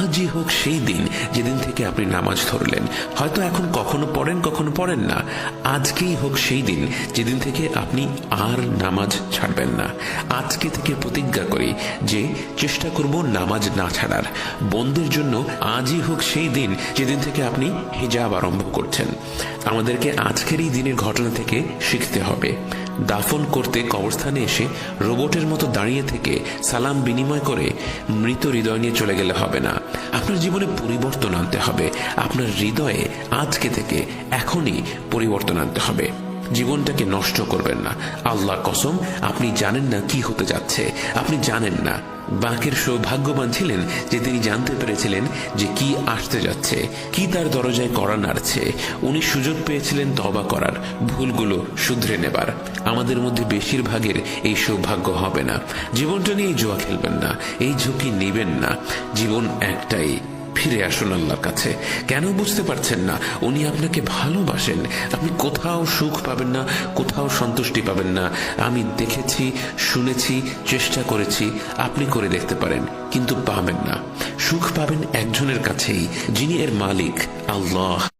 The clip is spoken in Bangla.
আজই হোক সেই দিন যেদিন থেকে আপনি নামাজ ধরলেন। হয়তো এখন কখনো পড়েন কখনো পড়েন না। আজকেই হোক সেই দিন যেদিন থেকে আপনি আর নামাজ ছাড়বেন না। আজকে থেকে প্রতিজ্ঞা করি যে চেষ্টা করব নামাজ না ছাড়ার। বন্ধের জন্য আজই হোক সেই দিন যেদিন থেকে আপনি হিজাব আরম্ভ করছেন। আমাদেরকে আজকের এই দিনের ঘটনা থেকে শিখতে হবে। দাফন করতে কবরস্থানে এসে রোবটের মতো দাঁড়িয়ে থেকে সালাম বিনিময় করে মৃত হৃদয় নিয়ে চলে গেলে হবে না। আপনার জীবনে পরিবর্তন আনতে হবে। আপনার হৃদয়ে আজকে থেকে এখনই পরিবর্তন আনতে হবে। জীবনটাকে নষ্ট করবেন না। আল্লাহর কসম, আপনি জানেন না কি হতে যাচ্ছে। আপনি জানেন না। বাকের সৌভাগ্যবান ছিলেন যে তিনি জানতে পেরেছিলেন যে কি আসতে যাচ্ছে, কি তার দরজায় করা নাড়ছে। উনি সুযোগ পেয়েছিলেন তবা করার, ভুলগুলো শুধরে নেবার। আমাদের মধ্যে বেশিরভাগের এই সৌভাগ্য হবে না। জীবনটা নিয়ে জুয়া খেলবেন না, এই ঝুঁকি নেবেন না। জীবন একটাই। ফিরে আসুন আল্লাহর কাছে। কেন বুঝতে পারছেন না? উনি আপনাকে ভালোবাসেন। আপনি কোথাও সুখ পাবেন না, কোথাও সন্তুষ্টি পাবেন না। আমি দেখেছি, শুনেছি, চেষ্টা করেছি, আপনি করে দেখতে পারেন, কিন্তু পাবেন না। সুখ পাবেন একজনের কাছেই, যিনি এর মালিক, আল্লাহ।